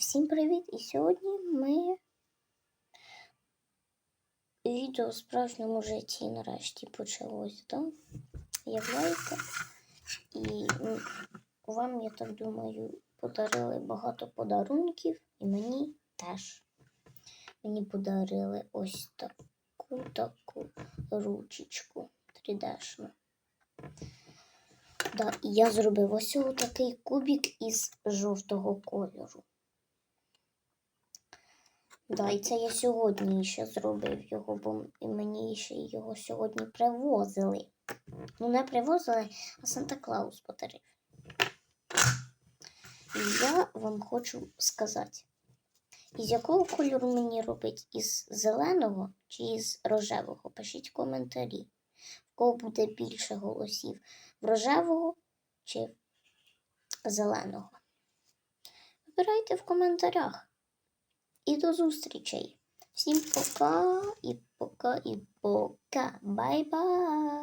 Всім привіт! І сьогодні ми відео в справжньому житті нарешті почалось, так? Являєте? І вам, я так думаю, подарили багато подарунків, і мені теж. Мені подарили ось таку таку ручечку 3D-шну. Да, і я зробив ось такий кубик із жовтого кольору. Да, і це я сьогодні ще зробив його, бо мені ще його сьогодні привозили. Ну, не привозили, а Санта Клаус подарив. І я вам хочу сказати, із якого кольору мені робить? Із зеленого чи із рожевого? Пишіть коментарі. В кого буде більше голосів? В рожевого чи зеленого? Вибирайте в коментарях. І до зустрічей. Всім пока і пока і пока. Бай-бай!